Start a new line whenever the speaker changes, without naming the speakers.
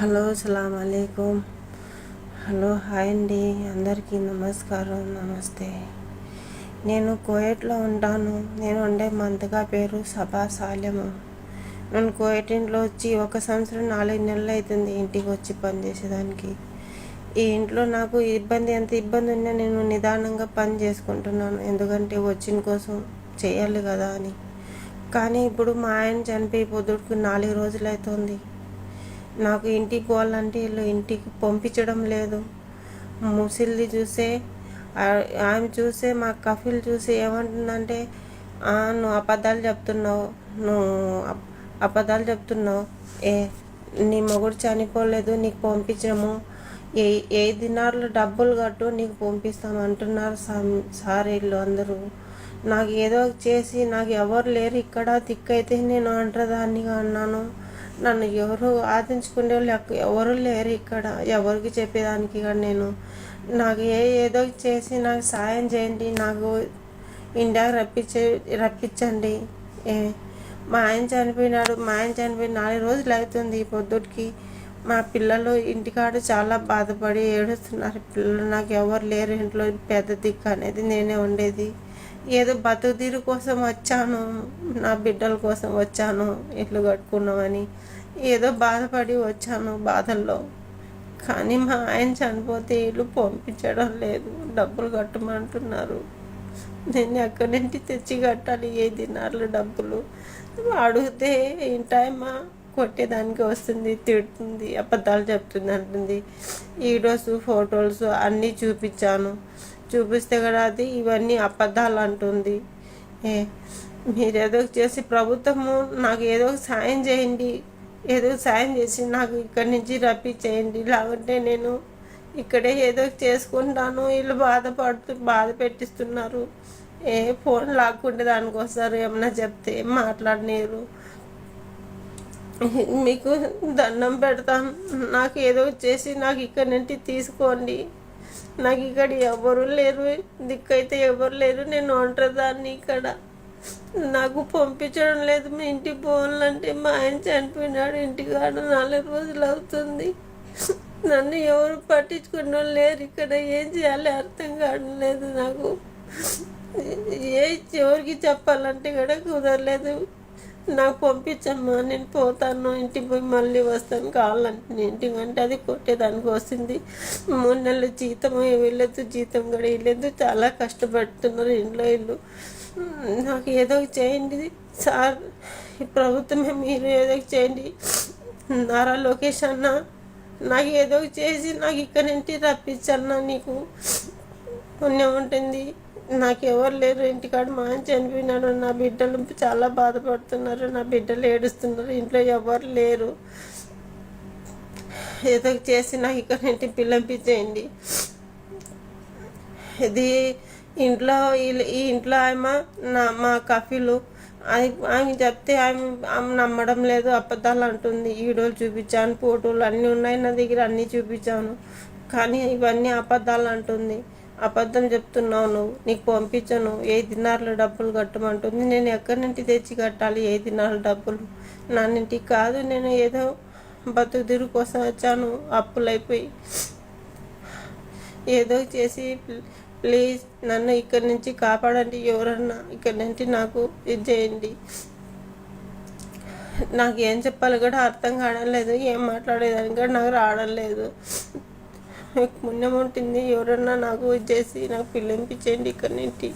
Hello సలాం అలైకుం hello hi అండి అందరికీ నమస్కారం నమస్తే. నేను కోయట్లో ఉంటాను. నేను ఉండే మంతగా పేరు సభా సాల్యము నేను కోయట్ ఇంట్లో వచ్చి ఒక సంవత్సరం నాలుగు నెలలు అవుతుంది ఇంటికి వచ్చి పనిచేసేదానికి. ఈ ఇంట్లో నాకు ఇబ్బంది ఎంత ఇబ్బంది ఉన్నా నేను నిదానంగా పని చేసుకుంటున్నాను. ఎందుకంటే వచ్చిన కోసం చేయాలి కదా అని. కానీ ఇప్పుడు మా ఆయన చనిపోయి పొద్దుకు నాలుగు రోజులు అవుతుంది. నాకు ఇంటికి పోవాలంటే వీళ్ళు ఇంటికి పంపించడం లేదు. ముసిల్ది చూసే ఆమె చూసే మా కఫీల్ చూసి ఏమంటుందంటే నువ్వు అబద్ధాలు చెప్తున్నావు నువ్వు అబద్ధాలు చెప్తున్నావు. ఏ నీ మొగుడు చనిపోలేదు నీకు పంపించము. ఏ ఏ దినార్లు డబ్బులు కట్టు నీకు పంపిస్తాం అంటున్నారు సార్ వీళ్ళు అందరూ. నాకు ఏదో చేసి నాకు ఎవరు లేరు ఇక్కడ దిక్కైతే నేను అంటదాన్నిగా అన్నాను. నన్ను ఎవరు ఆదించుకునే వాళ్ళు ఎవరు లేరు ఇక్కడ. ఎవరికి చెప్పేదానికి కానీ నేను. నాకు ఏ ఏదో చేసి నాకు సాయం చేయండి. నాకు ఇండియాకి రప్పించే రప్పించండి. ఏ మా ఆయన చనిపోయినాడు. మా ఆయన చనిపోయి నాలుగు రోజులు అవుతుంది పొద్దుటికి. మా పిల్లలు ఇంటికాడ చాలా బాధపడి ఏడుస్తున్నారు. పిల్లలు నాకు ఎవరు లేరు. ఇంట్లో పెద్ద దిక్కు అనేది నేనే ఉండేది. ఏదో బతుకుదీరు కోసం వచ్చాను. నా బిడ్డల కోసం వచ్చాను. ఇల్లు కట్టుకున్నామని. ఏదో బాధపడి వచ్చాను బాధల్లో. కానీ మా ఆయన చనిపోతే ఇల్లు పంపించడం లేదు. డబ్బులు కట్టమంటున్నారు. నేను ఎక్కడి నుంచి తెచ్చి కట్టాలి? ఏ దినాలు డబ్బులు? అడిగితే ఇంటాయమ్మా కొట్టేదానికి వస్తుంది తిడుతుంది అబద్ధాలు చెప్తుంది అంటుంది. వీడియోస్ ఫోటోస్ అన్నీ చూపించాను. చూపిస్తే కూడా అది ఇవన్నీ అబద్ధాలు అంటుంది. ఏ మీరు ఏదో చేసి ప్రభుత్వము నాకు ఏదో ఒక సాయం చేయండి. ఏదో సాయం చేసి నాకు ఇక్కడి నుంచి రప్పించేయండి. లేకుంటే నేను ఇక్కడే ఏదో చేసుకుంటాను. వీళ్ళు బాధపడుతూ బాధ పెట్టిస్తున్నారు. ఏ ఫోన్ లాక్కుంటే దానికోసారు ఏమన్నా చెప్తే మాట్లాడలేరు మీకు దండం పెడతాను. నాకు ఏదో చేసి నాకు ఇక్కడి నుంచి తీసుకోండి. నాకు ఇక్కడ ఎవరు లేరు. దిక్కైతే ఎవరు లేరు. నేను ఒంటరిదాన్ని ఇక్కడ. నాకు పంపించడం లేదు. మీ ఇంటికి పోవాలంటే మా ఆయన చనిపోయినాడు. ఇంటికాడ నాలుగు రోజులు అవుతుంది. నన్ను ఎవరు పట్టించుకున్న వాళ్ళు లేరు. ఇక్కడ ఏం చేయాలి అర్థం కావడం లేదు నాకు. ఏ ఎవరికి చెప్పాలంటే కూడా కుదరలేదు. నాకు పంపించమ్మా నేను పోతాను ఇంటికి పోయి మళ్ళీ వస్తాను కావాలంటే నేను ఇంటికి అంటే అది కొట్టేదానికి వస్తుంది. మూడు నెలల జీతం వెళ్ళొద్దు జీతం కూడా వెళ్ళొద్దు చాలా కష్టపడుతున్నారు ఇంట్లో ఇల్లు. నాకు ఏదో ఒకటి చేయండి సార్ ఈ ప్రభుత్వమే మీరు ఏదో చేయండి. నారా లోకేష్ అన్న నాకు ఏదో చేసి నాకు ఇక్కడ నుంచి రప్పించన్నా నీకు పుణ్యం ఉంటుంది. నాకు ఎవరు లేరు. ఇంటికాడ మా ఆయన చనిపోయినాడు. నా బిడ్డలు చాలా బాధపడుతున్నారు. నా బిడ్డలు ఏడుస్తున్నారు. ఇంట్లో ఎవరు లేరు. ఏదో చేసి నాకు ఇక్కడ ఇంటి పిల్లంపించేయండి ఇది ఇంట్లో ఈ ఇంట్లో ఆమె నా మా కఫీలు ఆమె చెప్తే ఆమె ఆమె నమ్మడం లేదు. అబద్ధాలు అంటుంది. వీడియోలు చూపించాను ఫోటోలు అన్నీ ఉన్నాయి నా దగ్గర అన్నీ చూపించాను. కానీ ఇవన్నీ అబద్ధాలు అంటుంది. అబద్ధం చెప్తున్నావు నువ్వు నీకు పంపించను. ఏ దినార్లు డబ్బులు కట్టమంటుంది? నేను ఎక్కడి నుంచి తెచ్చి కట్టాలి ఏ దినార్లు డబ్బులు? నా ఇంటికి కాదు నేను ఏదో బతుకు తిరుగు కోసం వచ్చాను. అప్పులైపోయి ఏదో చేసి ప్లీజ్ నన్ను ఇక్కడి నుంచి కాపాడండి ఎవరన్నా. ఇక్కడి నుంచి నాకు ఇది చేయండి. నాకు ఏం చెప్పాలి కూడా అర్థం కావడం లేదు ఏం మాట్లాడేదానికి కూడా నాకు రావడం లేదు. మీకు పుణ్యం ఉంటుంది ఎవరన్నా నాకు ఇది చేసి నాకు పిల్లింపించండి ఇక్కడ నుంచి